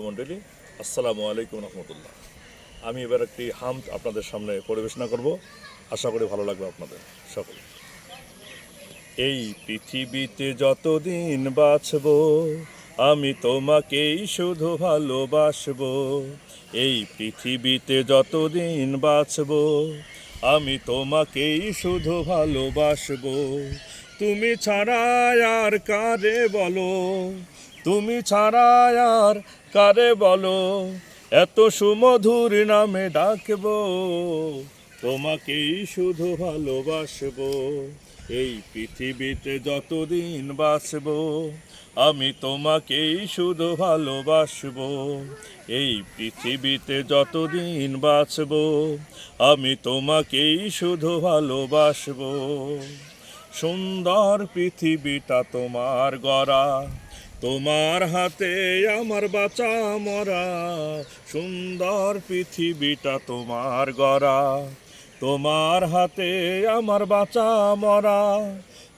মণ্ডলী আসসালামু আলাইকুম রহমতুল্লাহ। আমি এবার একটি হাম আপনাদের সামনে পরিবেশনা করব। আশা করি ভালো লাগবে আপনাদের সকল। এই পৃথিবীতে যতদিন বাঁচব, আমি তোমাকেই শুধু ভালোবাসব। এই পৃথিবীতে যতদিন বাঁচব, আমি তোমাকেই শুধু ভালোবাসব। তুমি ছাড়া আর কারে বলো? তুমি ছাড়া আর কারে বলো? এত সুমধুর নামে ডাকব। তোমাকেই শুধু ভালোবাসবো। এই পৃথিবীতে যতদিন বাঁচব, আমি তোমাকেই শুধু ভালোবাসবো। এই পৃথিবীতে যতদিন বাঁচব, আমি তোমাকেই শুধু ভালোবাসবো। সুন্দর পৃথিবীটা তোমার গড়া। তোমার হাতে আমার বাঁচা মরা সুন্দর পৃথিবীটা তোমার গড়া। তোমার হাতে আমার বাঁচা মরা।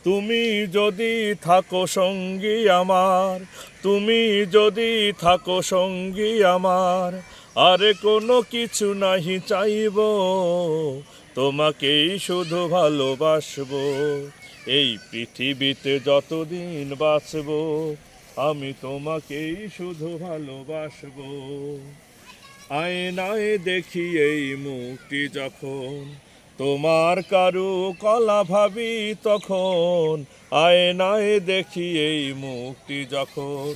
তুমি যদি থাকো সঙ্গী আমার, তুমি যদি থাকো সঙ্গী আমার, আরে কোনো কিছু নাহি চাইব। তোমাকেই শুধু ভালোবাসবো, এই পৃথিবীতে যতদিন বাঁচব। আমি তোমাকেই শুধু ভালোবাসবো। আয়নায় দেখি এই মুক্তি যখন, তোমার কারু কলা ভাবি তখন, আয়নায় দেখি এই মুক্তি যখন,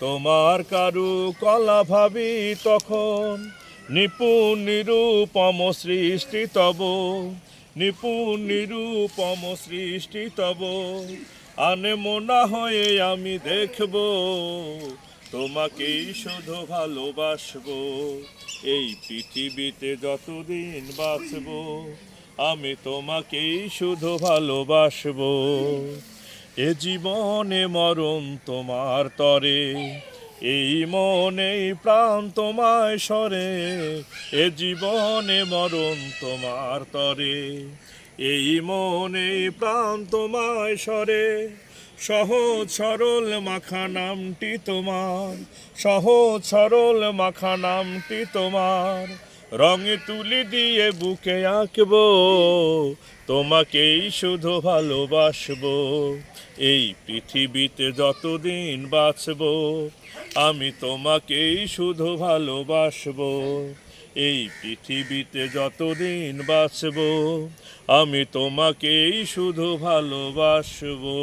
তোমার কারু কলা ভাবি তখন। নিপুণ নিরূপম সৃষ্টি তব নিপুণ নিরূপম সৃষ্টি তব আনে মোনা হয়ে আমি দেখব তোমাকেই শুধু ভালোবাসব। এই পৃথিবীতে যতদিন বাঁচব, আমি তোমাকেই শুধু ভালোবাসব। এ জীবনে মরণ তোমার তরে এই মনে প্রাণ তোমায় সরে, এ জীবনে মরণ তোমার তরে। এই মনে প্রাণ তোমায় সরে, সহজ সরল মাখা নামটি তোমার, সহজ সরল মাখা নামটি তোমার। রঙে তুলি দিয়ে বুকে আঁকবো, তোমাকেই শুধু ভালোবাসবো। এই পৃথিবীতে যতদিন বাঁচবো, আমি তোমাকেই শুধু ভালোবাসবো। এই পৃথিবীতে যতদিন বাঁচব, আমি তোমাকেই শুধু ভালোবাসবো।